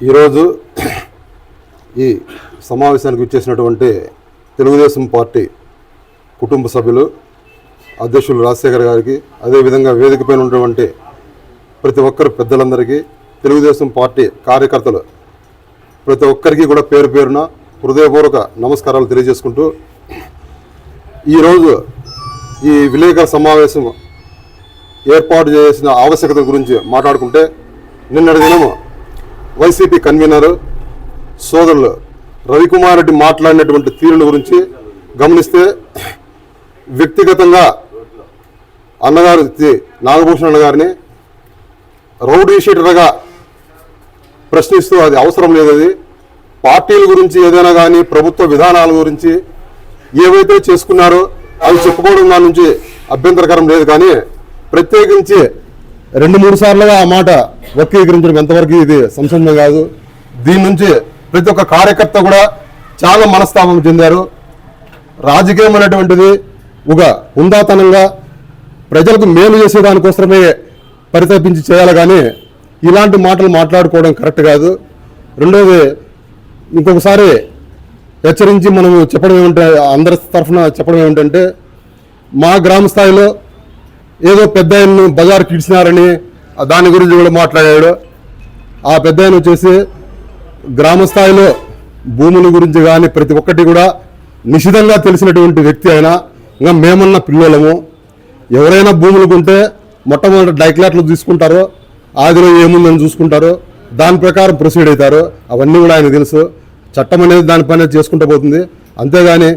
ఈరోజు ఈ సమావేశానికి ఇచ్చేసినటువంటి తెలుగుదేశం పార్టీ కుటుంబ సభ్యులు అధ్యక్షులు రాజశేఖర్ గారికి అదేవిధంగా వేదిక పైన ఉన్నటువంటి ప్రతి ఒక్కరు పెద్దలందరికీ తెలుగుదేశం పార్టీ కార్యకర్తలు ప్రతి ఒక్కరికి కూడా పేరు పేరున హృదయపూర్వక నమస్కారాలు తెలియజేసుకుంటూ ఈరోజు ఈ విలేకరుల సమావేశం ఏర్పాటు చేసిన ఆవశ్యకత గురించి మాట్లాడుకుంటే నిన్నటి దినము వైసీపీ కన్వీనర్ సోదరులు రవికుమార్ రెడ్డి మాట్లాడినటువంటి తీరుల గురించి గమనిస్తే వ్యక్తిగతంగా అన్నగారు నాగభూషణ్ అన్న గారిని రౌడీ షీటర్గా ప్రశ్నిస్తూ అది అవసరం లేదు అది. పార్టీల గురించి ఏదైనా కానీ ప్రభుత్వ విధానాల గురించి ఏవైతే చేసుకున్నారో అవి చెప్పుకోవడం దాని నుంచి అభ్యంతరకరం లేదు కానీ ప్రత్యేకించి రెండు మూడు సార్లుగా ఆ మాట వక్రీకరించడం ఎంతవరకు ఇది సంశోధన కాదు. దీని నుంచి ప్రతి ఒక్క కార్యకర్త కూడా చాలా మనస్తాపం చెందారు. రాజకీయం అనేటువంటిది ఒక హుందాతనంగా ప్రజలకు మేలు చేసేదానికోసమే పరితపించి చేయాలి కానీ ఇలాంటి మాటలు మాట్లాడుకోవడం కరెక్ట్ కాదు. రెండోది ఇంకొకసారి హెచ్చరించి మనం చెప్పడం ఏమంటే అందరి తరఫున చెప్పడం ఏమిటంటే మా గ్రామ స్థాయిలో ఏదో పెద్ద ఆయన్ను బజార్కి ఇడిచినారని దాని గురించి కూడా మాట్లాడాడు. ఆ పెద్ద ఆయన వచ్చేసి గ్రామ స్థాయిలో భూముల గురించి కానీ ప్రతి ఒక్కటి కూడా నిశితంగా తెలిసినటువంటి వ్యక్తి అయినా ఇంకా మేమన్న పిల్లలము ఎవరైనా భూములు కొంటే మొట్టమొదటి డైక్లాట్లు తీసుకుంటారో. ఆదిలో ఏముందని చూసుకుంటారో. దాని ప్రకారం ప్రొసీడ్ అవుతారు. అవన్నీ కూడా ఆయన తెలుసు. చట్టం అనేది దానిపైన చేసుకుంటూ పోతుంది. అంతేగాని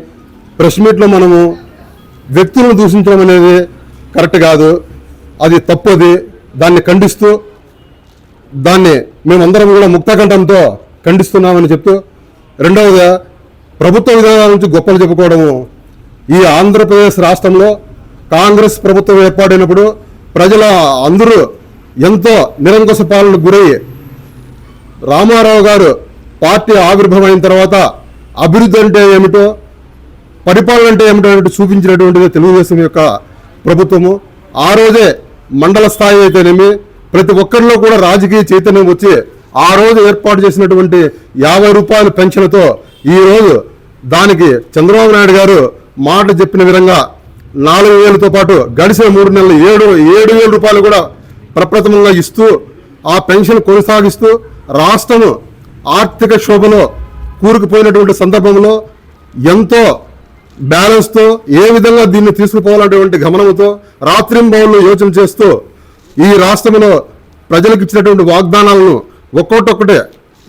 ప్రెస్ మీట్లో మనము వ్యక్తులను దూషించడం అనేది కరెక్ట్ కాదు. అది తప్పది. దాన్ని ఖండిస్తూ దాన్ని మేమందరం కూడా ముక్తకంఠంతో ఖండిస్తున్నామని చెప్తూ రెండవదిగా ప్రభుత్వ విధానాల నుంచి గొప్పలు చెప్పుకోవడము. ఈ ఆంధ్రప్రదేశ్ రాష్ట్రంలో కాంగ్రెస్ ప్రభుత్వం ఏర్పాటైనప్పుడు ప్రజల అందరూ ఎంతో నిరంకుశ పాలనకు గురయ్యి రామారావు గారు పార్టీ ఆవిర్భావం అయిన తర్వాత అభివృద్ధి అంటే ఏమిటో పరిపాలన అంటే ఏమిటో చూపించినటువంటిది తెలుగుదేశం యొక్క ప్రభుత్వము ఆ రోజే మండల స్థాయి అయితేనేమి ప్రతి ఒక్కరిలో కూడా రాజకీయ చైతన్యం వచ్చి ఆ రోజు ఏర్పాటు చేసినటువంటి యాభై రూపాయల పెన్షన్తో ఈ రోజు దానికి చంద్రబాబు నాయుడు గారు మాట చెప్పిన విధంగా నాలుగు వేలతో పాటు గడిచిన మూడు నెలలు ఏడు ఏడు వేల రూపాయలు కూడా ప్రప్రథమంగా ఇస్తూ ఆ పెన్షన్ కొనసాగిస్తూ రాష్ట్రము ఆర్థిక శోభలో కూరుకుపోయినటువంటి సందర్భంలో ఎంతో బ్యాలెన్స్తో ఏ విధంగా దీన్ని తీసుకుపోవాలనేటువంటి గమనంతో రాత్రింబౌళ్ళు యోచన చేస్తూ ఈ రాష్ట్రంలో ప్రజలకు ఇచ్చినటువంటి వాగ్దానాలను ఒక్కొక్కటే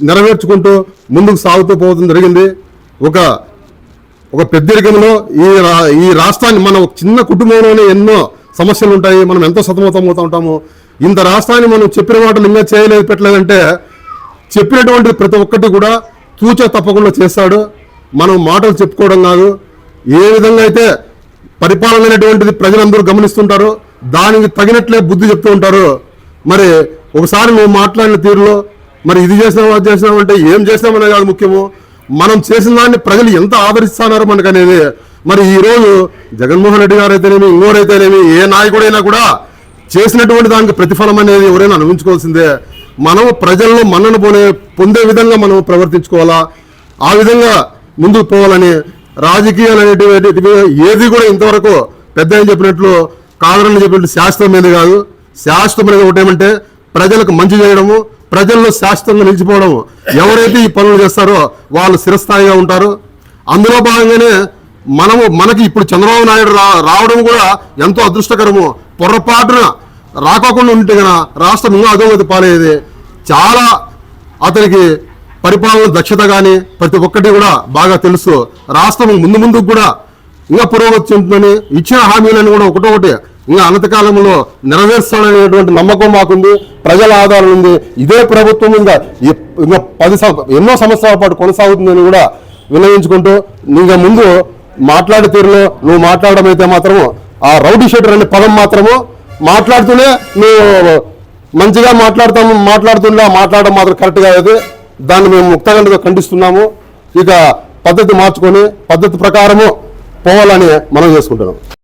నెరవేర్చుకుంటూ ముందుకు సాగుతూ పోవడం జరిగింది. ఒక ఒక పెద్దరికంలో ఈ రా- ఈ రాష్ట్రాన్ని మన ఒక చిన్న కుటుంబంలోనే ఎన్నో సమస్యలు ఉంటాయి. మనం ఎంతో సతమతం అవుతూ ఉంటాము. ఇంత రాష్ట్రాన్ని మనం చెప్పిన మాటలు ఇంకా చేయలేదు పెట్టలేదంటే చెప్పినటువంటి ప్రతి ఒక్కటి కూడా తూచ తప్పకుండా చేస్తాడు. మనం మాటలు చెప్పుకోవడం కాదు. ఏ విధంగా అయితే పరిపాలన అనేటువంటిది ప్రజలందరూ గమనిస్తుంటారో దానికి తగినట్లే బుద్ధి చెప్తూ ఉంటారు మరి ఒకసారి నువ్వు మాట్లాడిన తీరులో మరి ఇది చేసినాం అది చేసినావు అంటే ఏం చేసినామనే కాదు ముఖ్యము. మనం చేసిన దాన్ని ప్రజలు ఎంత ఆదరిస్తున్నారు మనకు అనేది మరి ఈ రోజు జగన్మోహన్ రెడ్డి గారు అయితేనేమి ఇంకోరైతేనేమి ఏ నాయకుడైనా కూడా చేసినటువంటి దానికి ప్రతిఫలం అనేది ఎవరైనా అనుభవించుకోవాల్సిందే. మనం ప్రజల్లో మన్నను పొందే పొందే విధంగా మనం ప్రవర్తించుకోవాలా? ఆ విధంగా ముందుకు పోవాలని రాజకీయాలు అనేటివి ఏది కూడా ఇంతవరకు పెద్ద అని చెప్పినట్లు కాదరని చెప్పినట్టు శాస్త్రమేది కాదు. శాశ్వతమైనది ఒకటేమంటే ప్రజలకు మంచి చేయడము ప్రజల్లో శాశ్వతంగా నిలిచిపోవడము. ఎవరైతే ఈ పనులు చేస్తారో వాళ్ళు స్థిరస్థాయిగా ఉంటారు. అందులో భాగంగానే మనము మనకి ఇప్పుడు చంద్రబాబు నాయుడు రా రావడం కూడా ఎంతో అదృష్టకరము. పొరపాటున రాకోకుండా ఉంటే గన రాష్ట్రం ఇంకా అధోగతి పాలయ్యేది. చాలా అతనికి పరిపాలన దక్షత కానీ ప్రతి ఒక్కటి కూడా బాగా తెలుసు. రాష్ట్రం ముందు ముందుకు కూడా ఇంకా పురోగతి చెందుతుందని ఇచ్చిన హామీలను కూడా ఒకటొకటి ఇంకా అనంతకాలంలో నెరవేర్స్తాడనేటువంటి నమ్మకం మాకుంది ప్రజల ఆధారం ఉంది. ఇదే ప్రభుత్వం ఇంకా ఇంకా పది ఎన్నో సంవత్సరాల పాటు కొనసాగుతుందని కూడా వినయించుకుంటూ ఇంకా ముందు మాట్లాడే తీరులో నువ్వు మాట్లాడడం అయితే మాత్రము ఆ రౌడీ షెటర్ అనే పదం మాత్రము మాట్లాడుతూనే నువ్వు మంచిగా మాట్లాడతాము మాట్లాడుతుండే మాట్లాడడం మాత్రం కరెక్ట్ కాదు. దాన్ని మేము ముక్తగంటగా ఖండిస్తున్నాము. ఇక పద్ధతి మార్చుకొని పద్ధతి ప్రకారము పోవాలని మనం చేసుకుంటున్నాం.